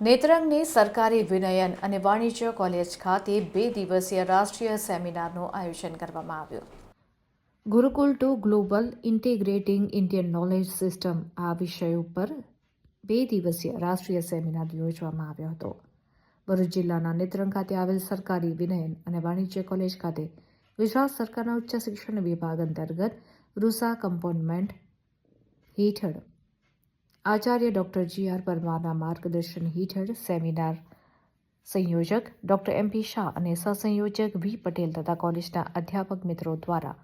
નેત્રંગની સરકારી વિનયન અને વાણિજ્ય કોલેજ ખાતે બે દિવસીય રાષ્ટ્રીય સેમિનારનું આયોજન કરવામાં આવ્યું. Gurukul to global integrating Indian knowledge system આ વિષય ઉપર બે દિવસીય રાષ્ટ્રીય સેમિનાર યોજવામાં આવ્યો હતો. ભરૂચ જિલ્લાના નેત્રંગ ખાતે આવેલ સરકારી વિનયન અને વાણિજ્ય કોલેજ ખાતે ગુજરાત સરકારના ઉચ્ચ શિક્ષણ વિભાગ અંતર્ગત રૂસા કમ્પોનમેન્ટ હેઠળ આચાર્ય ડૉક્ટર જી આર પરમારના માર્ગદર્શન હેઠળ સેમિનાર સંયોજક ડૉક્ટર એમ પી શાહ અને સહસંયોજક વી પટેલ તથા કોલેજના અધ્યાપક મિત્રો દ્વારા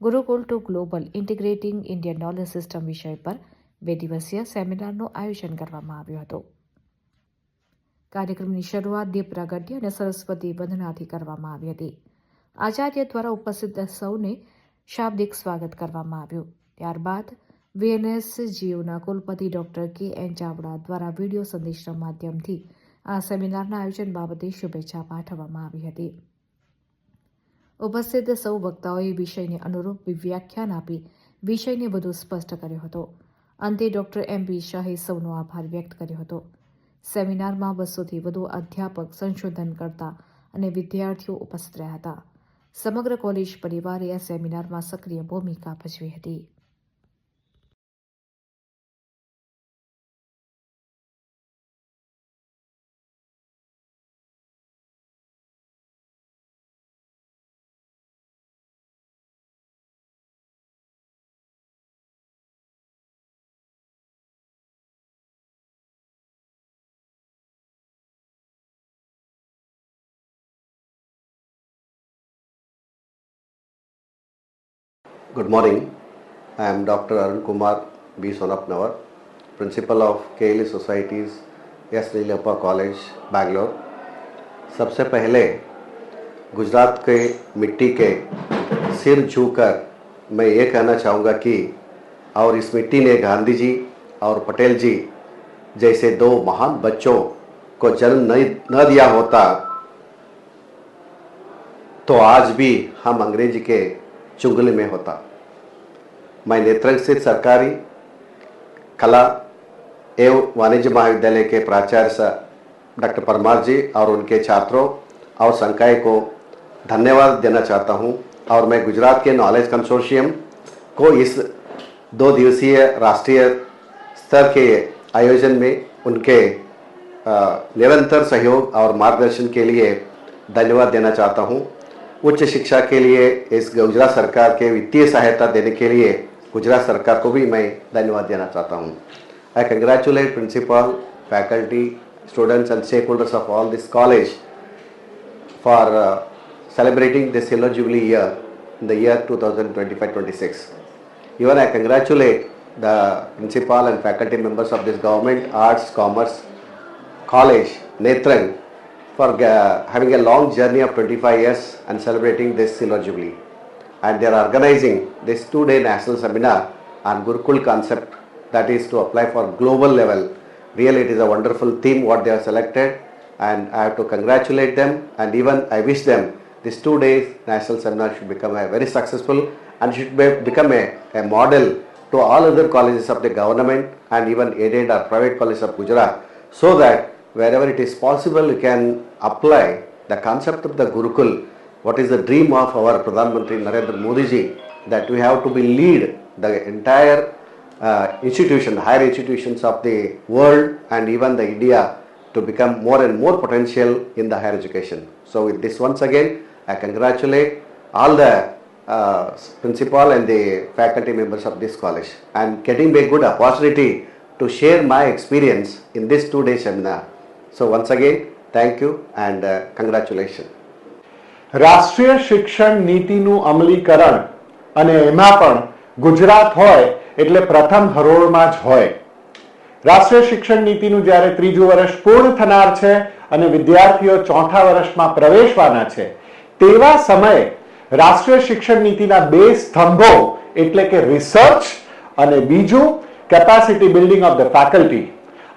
Gurukul to global integrating Indian knowledge system વિષય પર બે દિવસીય સેમિનારનું આયોજન કરવામાં આવ્યું હતું. કાર્યક્રમની શરૂઆત દીપ પ્રાગટ્ય અને સરસ્વતી વંદનાથી કરવામાં આવી હતી. આચાર્ય દ્વારા ઉપસ્થિત સૌને શાબ્દિક સ્વાગત કરવામાં આવ્યું. ત્યારબાદ વીએનએસ જીઓના કુલપતિ ડોક્ટર કે એન ચાવડા દ્વારા વીડિયો સંદેશના માધ્યમથી આ સેમિનારના આયોજન બાબતે શુભેચ્છા પાઠવવામાં આવી હતી. ઉપસ્થિત સૌ વક્તાઓએ વિષયને અનુરૂપ વ્યાખ્યાન આપી વિષયને વધુ સ્પષ્ટ કર્યો હતો. અંતે ડોક્ટર એમ પી શાહે સૌનો આભાર વ્યક્ત કર્યો હતો. સેમિનારમાં બસોથી વધુ અધ્યાપક સંશોધનકર્તા અને વિદ્યાર્થીઓ ઉપસ્થિત રહ્યા હતા. સમગ્ર કોલેજ પરિવારે આ સેમિનારમાં સક્રિય ભૂમિકા ભજવી હતી. Good morning. I am Dr. Arun Kumar B. Sonapnavar, Principal of KLE Societies, S Neelappa college Bangalore सबसे पहले गुजरात के मिट्टी के सिर छूकर मैं ये कहना चाहूँगा कि और इस मिट्टी ने गांधी जी और पटेल जी जैसे दो महान बच्चों को जन्म नहीं न दिया होता तो आज भी हम अंग्रेज़ी के चुंगली में होता। मैं नेत्रंग स्थित सरकारी कला एवं वाणिज्य महाविद्यालय के प्राचार्य डॉक्टर परमार जी और उनके छात्रों और संकाय को धन्यवाद देना चाहता हूँ। और मैं गुजरात के नॉलेज कंसोर्शियम को इस दो दिवसीय राष्ट्रीय स्तर के आयोजन में उनके निरंतर सहयोग और मार्गदर्शन के लिए धन्यवाद देना चाहता हूँ। उच्च शिक्षा के लिए, इस गुजरात सरकार के वित्तीय सहायता देने के लिए गुजरात सरकार को भी मैं धन्यवाद देना चाहता हूँ। I congratulate principal faculty students and stakeholders of all this college for celebrating this silver jubilee year in the year 2025-26 even I congratulate the principal and faculty members of this government arts commerce college Netrang for uh, having a long journey of 25 years and celebrating this Silver Jubilee. And they are organizing this two-day national seminar on Gurukul concept that is to apply for global level. Really, it is a wonderful theme what they have selected and I have to congratulate them and even I wish them this two days national seminar should become a very successful and should be, become a, a model to all other colleges of the government and even aided or private colleges of Gujarat so that wherever it is possible you can apply the concept of the Gurukul what is the dream of our Pradhan Mantri Narendra Modi ji that we have to be lead the entire uh, institution, higher institutions of the world and even the India to become more and more potential in the higher education. So with this once again, I congratulate all the uh, principal and the faculty members of this college and getting a good opportunity to share my experience in this two-day seminar. So once again, thank you and uh. રાષ્ટ્રીય શિક્ષણ નીતિનું અમલીકરણ અને એમાં પણ ગુજરાત હોય એટલે પ્રથમ હરોળમાં જ હોય રાષ્ટ્રીય શિક્ષણ નીતિનું જ્યારે ત્રીજું વર્ષ પૂર્ણ થનાર છે અને વિદ્યાર્થીઓ ચોથા વર્ષમાં પ્રવેશવાના છે તેવા સમયે રાષ્ટ્રીય શિક્ષણ નીતિના બે સ્તંભો એટલે કે રિસર્ચ અને બીજું capacity building of the faculty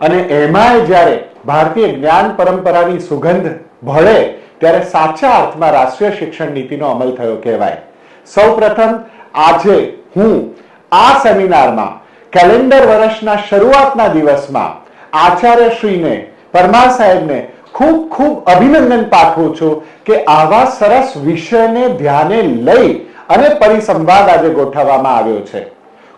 અને એમાંય જ્યારે ભારતીય જ્ઞાન પરંપરાની સુગંધ ભળે, ત્યારે સાચા અર્થમાં રાષ્ટ્રીય શિક્ષણ નીતિનો અમલ થયો કહેવાય. સૌપ્રથમ, આજે હું આ સેમિનારમાં કેલેન્ડર વર્ષના શરૂઆતના દિવસમાં આચાર્યશ્રીને, પરમાર સાહેબને ખૂબ ખૂબ અભિનંદન પાઠવું છું કે આવા સરસ વિષયને ધ્યાને લઈ અને પરિસંવાદ આજે ગોઠવવામાં આવ્યો છે.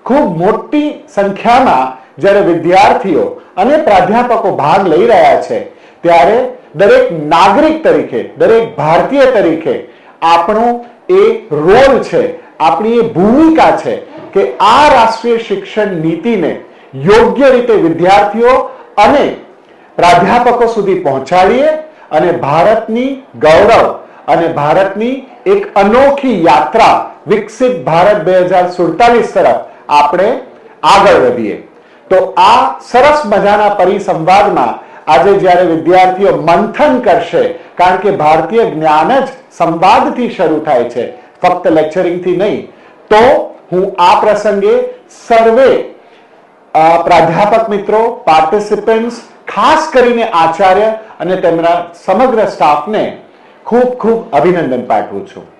ખૂબ મોટી સંખ્યામાં જ્યારે વિદ્યાર્થીઓ અને પ્રાધ્યાપકો ભાગ લઈ રહ્યા છે, ત્યારે દરેક નાગરિક તરીકે, દરેક ભારતીય તરીકે આપણો એ રોલ છે, આપણી એ ભૂમિકા છે કે આ રાષ્ટ્રીય શિક્ષણ નીતિને યોગ્ય રીતે વિદ્યાર્થીઓ અને પ્રાધ્યાપકો સુધી પહોંચાડીએ અને ભારતની ગૌરવ અને ભારતની એક અનોખી યાત્રા વિકસિત ભારત બે હજાર સુડતાલીસ તરફ આપણે આગળ વધીએ. તો આ સરસ મજાના પરિસંવાદમાં આજે જ્યારે વિદ્યાર્થીઓ મંથન કરશે, કારણ કે ભારતીય જ્ઞાન જ સંવાદથી શરૂ થાય છે, ફક્ત લેક્ચરિંગથી નહીં, તો હું આ પ્રસંગે સર્વે પ્રાધ્યાપક મિત્રો પાર્ટિસિપન્ટ્સ ખાસ કરીને આચાર્ય અને તેમના સમગ્ર સ્ટાફને ખૂબ ખૂબ અભિનંદન પાઠવું છું.